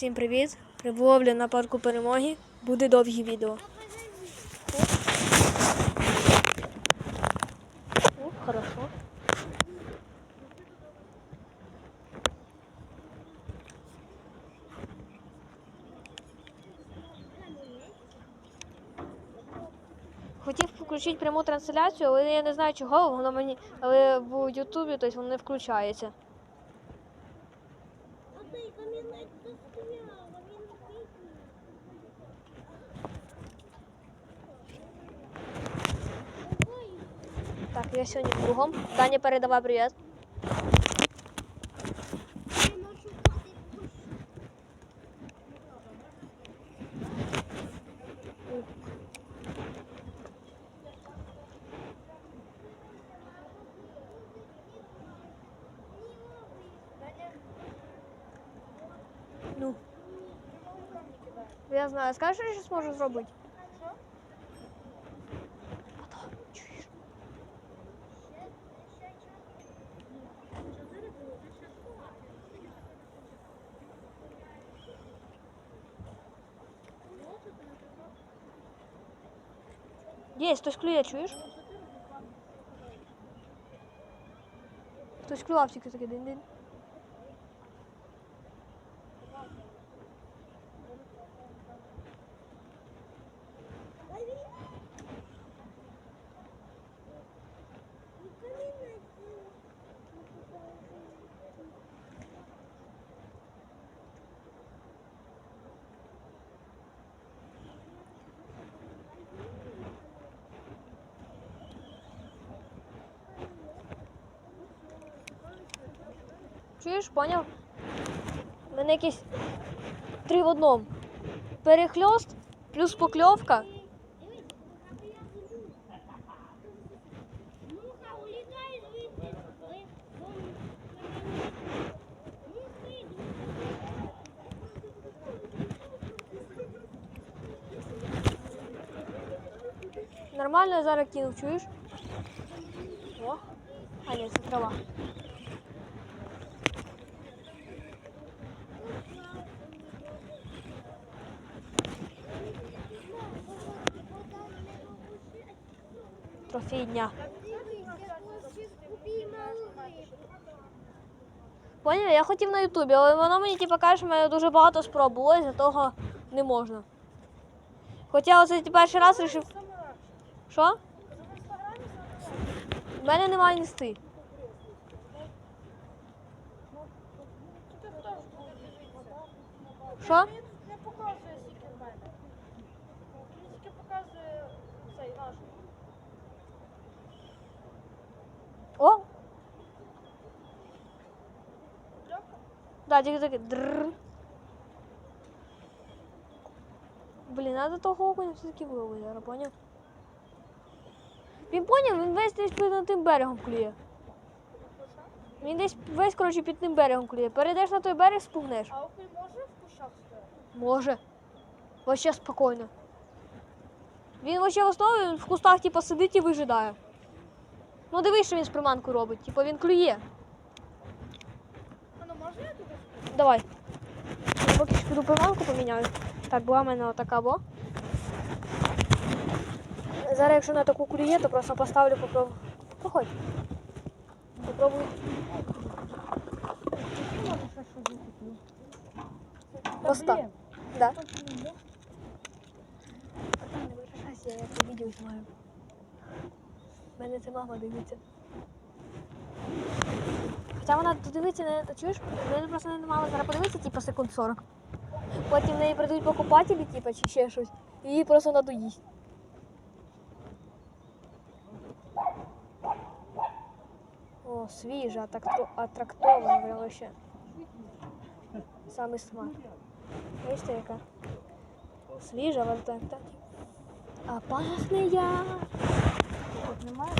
Всім привіт! Риболовля на парку перемоги. Буде довгі відео. Ну, хорошо. Хотів включити пряму трансляцію, але я не знаю чого, воно мені. Але в Ютубі тобто воно не включається. А ти камінець застряла, він вийшов. Так, я сьогодні кругом. Даня, передавай привіт. Ну. Я знаю. Скажеш, що я щось можу зробити? Є, хтось клює, чуєш? Хтось клював тільки такий день-день. Чуєш, поняв? У мене якісь три в одному. Перехльост плюс покльовка. Нормально зараз кинув, чуєш? О, а ні, це трава. Трофей дня. Поняв, я хотів на Ютубі, але воно мені типу, каже, що мене дуже багато спроб було, і за того не можна. Хоча оце перший раз вирішив. Що? У мене немає інсти. Що? Не показує скільки в мене. Він тільки показує цей наш. О! Да, тільки таке. Дрррр. Блін, надо того окуня все-таки виловити, я поняв? Він поняв, він весь десь під тим берегом клює. Він десь весь, коротше, під тим берегом клює. Перейдеш на той берег, спугнеш. А окунь може в кущах стояти? Може. Вообще спокійно. Він вообще в основі в кустах типу, сидить і вижидає. Ну дивись, що він з приманку робить. Типу він клює. А ну може я туди? Давай. Я поки що піду приманку поміняю. Так, була в мене отака бо. Зараз, якщо на таку клює, то просто поставлю попробую. Проходь. Попробуй. Поста. Да. Я це відео знімаю. Мене це мама дивиться. Хоча вона дивиться, не чуєш? В мене просто не мала зараз подивитися, типу, секунд 40. Потім в неї прийдуть покупателі, типу, чи ще щось, і її просто надоїсть. О, свіжа, атракто- атрактована, прям вообще. Самий смак. Бачите, яка? Свіжа, так. А пахне як. Тут немає.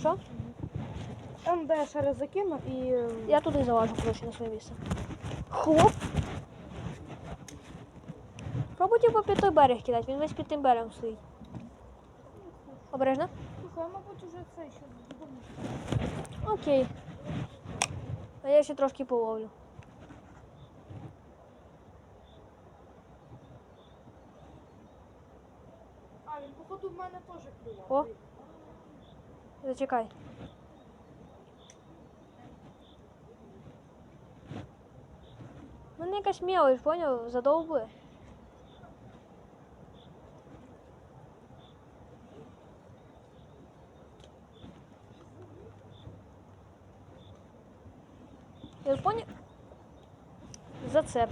Що? Я шари закину і. е, Я туди залажу, коротше, на своє місце. Хлоп. Пробуйте по під той берег кидати, він весь під тим берегом стоїть. Обережно? Слухай, мабуть, уже це ще. Окей. А я ще трошки половлю. А, він походу в мене теж клював. О. Зачекай. Мене якась мелочь, поняв? Задовбує. Я понял? Зацеп.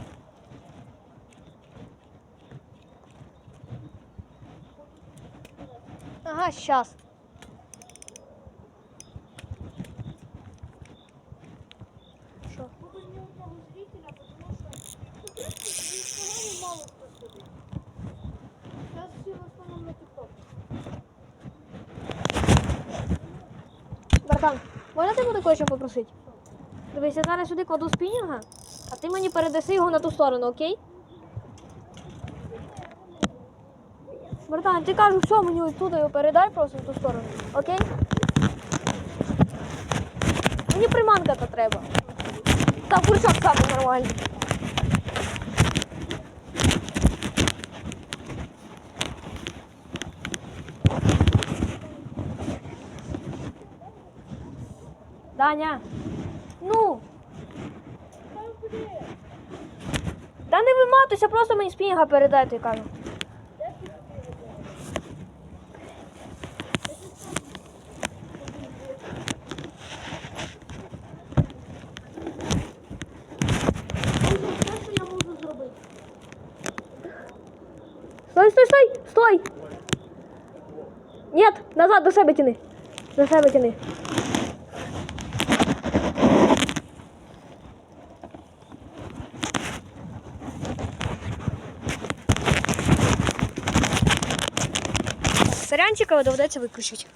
Ага, сейчас. Що? Буду ні одного зрителя, тому що ну, в принципі, в інстаграмі мало хто сидить. Зараз всі в основному на тікток. Братан, можна тебе таке що попросити? Дивись, я зараз сюди кладу спінінга, а ти мені передаси його на ту сторону, окей? Братан, ти кажу, все, мені тут його передай просто в ту сторону, окей? Мені приманка то треба. Та курчак саме нормальний. Даня. Ну. Та не виматуйся, просто мені спінга передай, ти кажу. Стой, стой, стой, стой! Нет, назад до себе тяни. До себе тяни. Сорянчика доведеться виключити.